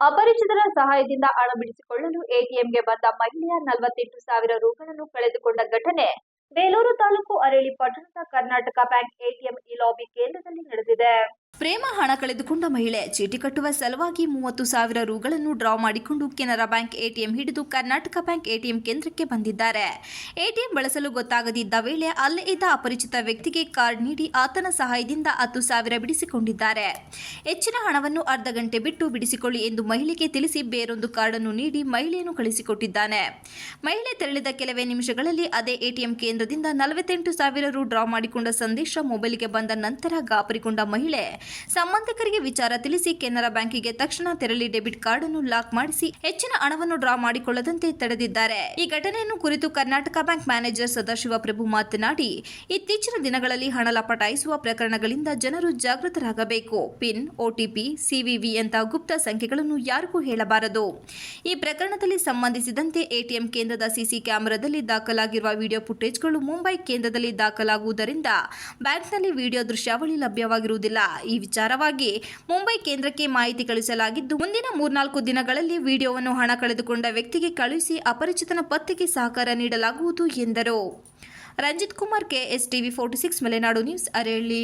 ಅಪರಿಚಿತರ ಸಹಾಯದಿಂದ ಹಣ ಬಿಡಿಸಿಕೊಳ್ಳಲು ಎಟಿಎಂಗೆ ಬಂದ ಮಹಿಳೆಯ ನಲವತ್ತೆಂಟು ಸಾವಿರ ರೂಗಳನ್ನು ಕಳೆದುಕೊಂಡ ಘಟನೆ ಬೇಲೂರು ತಾಲೂಕು ಅರಳಿ ಪಟ್ಟಣದ ಕರ್ನಾಟಕ ಬ್ಯಾಂಕ್ ಎಟಿಎಂ ಇಲಾಬಿ ಲಾಬಿ ಕೇಂದ್ರದಲ್ಲಿ ನಡೆದಿದೆ. ಪ್ರೇಮ ಹಣ ಕಳೆದುಕೊಂಡ ಮಹಿಳೆ ಚೀಟಿ ಕಟ್ಟುವ ಸಲುವಾಗಿ ಮೂವತ್ತು ಸಾವಿರ ರೂಗಳನ್ನು ಡ್ರಾ ಮಾಡಿಕೊಂಡು ಕೆನರಾ ಬ್ಯಾಂಕ್ ಎಟಿಎಂ ಹಿಡಿದು ಕರ್ನಾಟಕ ಬ್ಯಾಂಕ್ ಎಟಿಎಂ ಕೇಂದ್ರಕ್ಕೆ ಬಂದಿದ್ದಾರೆ. ಎಟಿಎಂ ಬಳಸಲು ಗೊತ್ತಾಗದಿದ್ದ ವೇಳೆ ಅಲ್ಲೇ ಇದ್ದ ಅಪರಿಚಿತ ವ್ಯಕ್ತಿಗೆ ಕಾರ್ಡ್ ನೀಡಿ ಆತನ ಸಹಾಯದಿಂದ ಹತ್ತು ಸಾವಿರ ಬಿಡಿಸಿಕೊಂಡಿದ್ದಾರೆ. ಹೆಚ್ಚಿನ ಹಣವನ್ನು ಅರ್ಧ ಗಂಟೆ ಬಿಟ್ಟು ಬಿಡಿಸಿಕೊಳ್ಳಿ ಎಂದು ಮಹಿಳೆಗೆ ತಿಳಿಸಿ ಬೇರೊಂದು ಕಾರ್ಡನ್ನು ನೀಡಿ ಮಹಿಳೆಯನ್ನು ಕಳಿಸಿಕೊಟ್ಟಿದ್ದಾನೆ. ಮಹಿಳೆ ತೆರಳಿದ ಕೆಲವೇ ನಿಮಿಷಗಳಲ್ಲಿ ಅದೇ ಎಟಿಎಂ ಕೇಂದ್ರದಿಂದ ನಲವತ್ತೆಂಟು ಸಾವಿರ ರು ಡ್ರಾ ಮಾಡಿಕೊಂಡ ಸಂದೇಶ ಮೊಬೈಲ್ಗೆ ಬಂದ ನಂತರ ಗಾಬರಿಗೊಂಡ ಮಹಿಳೆ ಸಂಬಂಧಿಕರಿಗೆ ವಿಚಾರ ತಿಳಿಸಿ ಕೆನರಾ ಬ್ಯಾಂಕಿಗೆ ತಕ್ಷಣ ತೆರಳಿ ಡೆಬಿಟ್ ಕಾರ್ಡ್ ಅನ್ನು ಲಾಕ್ ಮಾಡಿಸಿ ಹೆಚ್ಚಿನ ಹಣವನ್ನು ಡ್ರಾ ಮಾಡಿಕೊಳ್ಳದಂತೆ ತಡೆದಿದ್ದಾರೆ. ಈ ಘಟನೆಯನ್ನು ಕುರಿತು ಕರ್ನಾಟಕ ಬ್ಯಾಂಕ್ ಮ್ಯಾನೇಜರ್ ಸದಾಶಿವ ಪ್ರಭು ಮಾತನಾಡಿ, ಇತ್ತೀಚಿನ ದಿನಗಳಲ್ಲಿ ಹಣ ಲಪಟಾಯಿಸುವ ಪ್ರಕರಣಗಳಿಂದ ಜನರು ಜಾಗೃತರಾಗಬೇಕು. ಪಿನ್ ಒಟಿಪಿ ಸಿವಿವಿ ಅಂತ ಗುಪ್ತ ಸಂಖ್ಯೆಗಳನ್ನು ಯಾರಿಗೂ ಹೇಳಬಾರದು. ಈ ಪ್ರಕರಣದಲ್ಲಿ ಸಂಬಂಧಿಸಿದಂತೆ ಎಟಿಎಂ ಕೇಂದ್ರದ ಸಿಸಿ ಕ್ಯಾಮೆರಾದಲ್ಲಿ ದಾಖಲಾಗಿರುವ ವಿಡಿಯೋ ಫುಟೇಜ್ಗಳು ಮುಂಬೈ ಕೇಂದ್ರದಲ್ಲಿ ದಾಖಲಾಗುವುದರಿಂದ ಬ್ಯಾಂಕ್ನಲ್ಲಿ ವಿಡಿಯೋ ದೃಶ್ಯಾವಳಿ ಲಭ್ಯವಾಗಿರುವುದಿಲ್ಲ. ಈ ವಿಚಾರವಾಗಿ ಮುಂಬೈ ಕೇಂದ್ರಕ್ಕೆ ಮಾಹಿತಿ ಕಳಿಸಲಾಗಿದ್ದು, ಮುಂದಿನ ಮೂರ್ನಾಲ್ಕು ದಿನಗಳಲ್ಲಿ ವಿಡಿಯೋವನ್ನು ಹಣ ಕಳೆದುಕೊಂಡ ವ್ಯಕ್ತಿಗೆ ಕಳುಹಿಸಿ ಅಪರಿಚಿತನ ಪತ್ತೆಗೆ ಸಹಕಾರ ನೀಡಲಾಗುವುದು ಎಂದರು. Ranjith Kumar KS TV forty six, Malenadu news Arehalli